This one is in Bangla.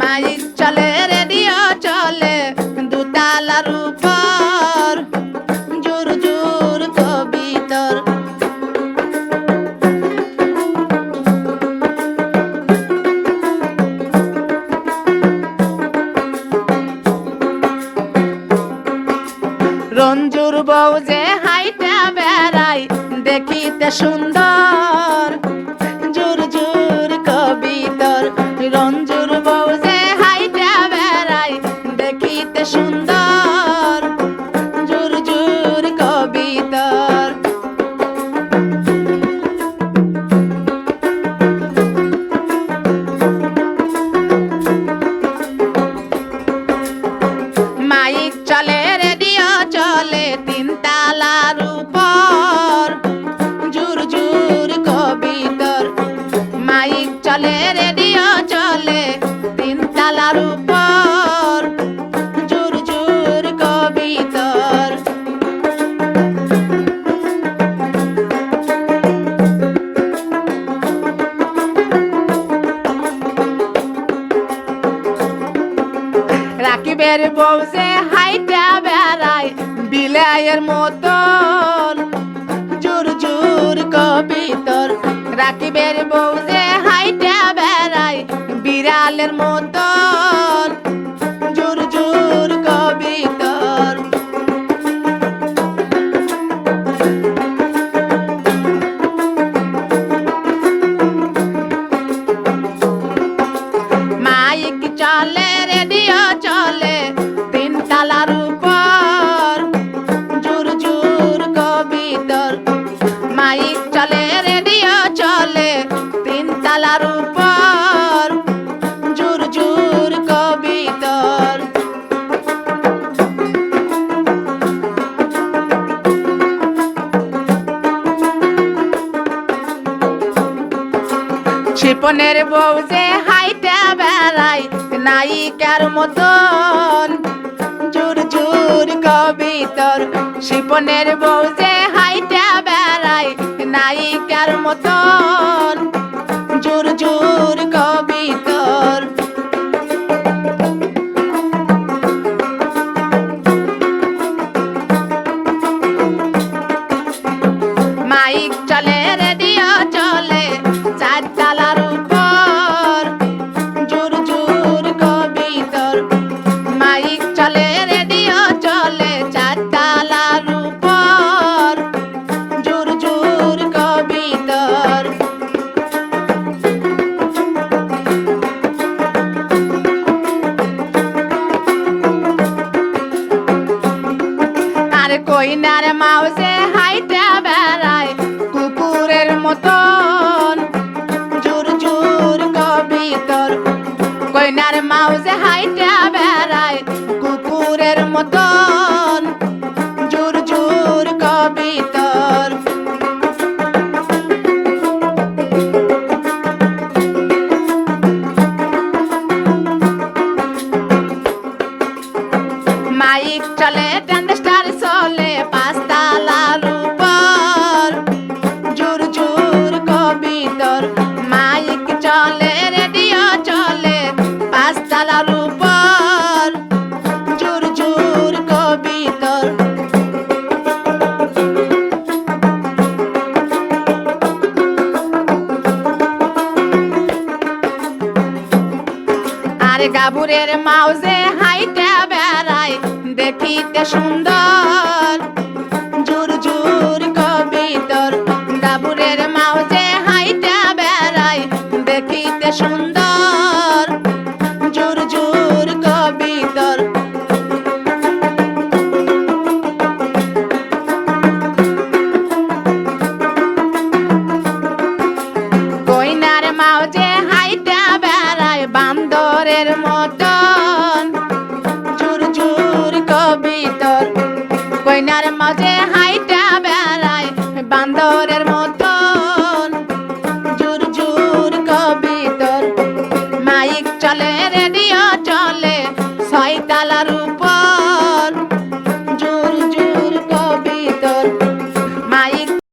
মাইক চলে, রেডিও চলে দুতালার উপর জোর জোর কবিতর। রঞ্জুর বউ যে হাইটা বেড়াই, দেখিতে সুন্দর, জোর জোর কবিতর। রঞ্জুর কবিতর মাইক চলে রেডিও চলে তিন তালার উপর। জুর জুর কবিতর মাইক চলে রেডিও রাকিবের বউ যে হাইটা বেড়ায় বিলাইয়ের মতন। জুর জোর কবিতর রাকিবের বউ যে হাইটা বেড়ায় বিড়ালের মতন। শিপনের বউ যে হাইটা বেড়াই নায়িকার মতন। জুর জুর কবিতর শিপনের বউ যে হাইটা বেড়াই নায়িকার মতন। জুর জোর কইনার মাউসে, হাইটা বেড়ায় কুকুরের মতন। জোর জোর কবিতর কইনার মাউসে, হাইটা বেড়ায় কুকুরের মতন। কবিতর মাইক চলে, রেডিও চলে পাঁচতালার উপর জোর জোর কবিতর আর গাবুরের মাউজে হাইটা বেড়ায়, দেখিতে সুন্দর। মাও যে হাইটা বেড়ায় বান্দরের মতন। চুর চুর কবিতর কইনার মাঝে হাই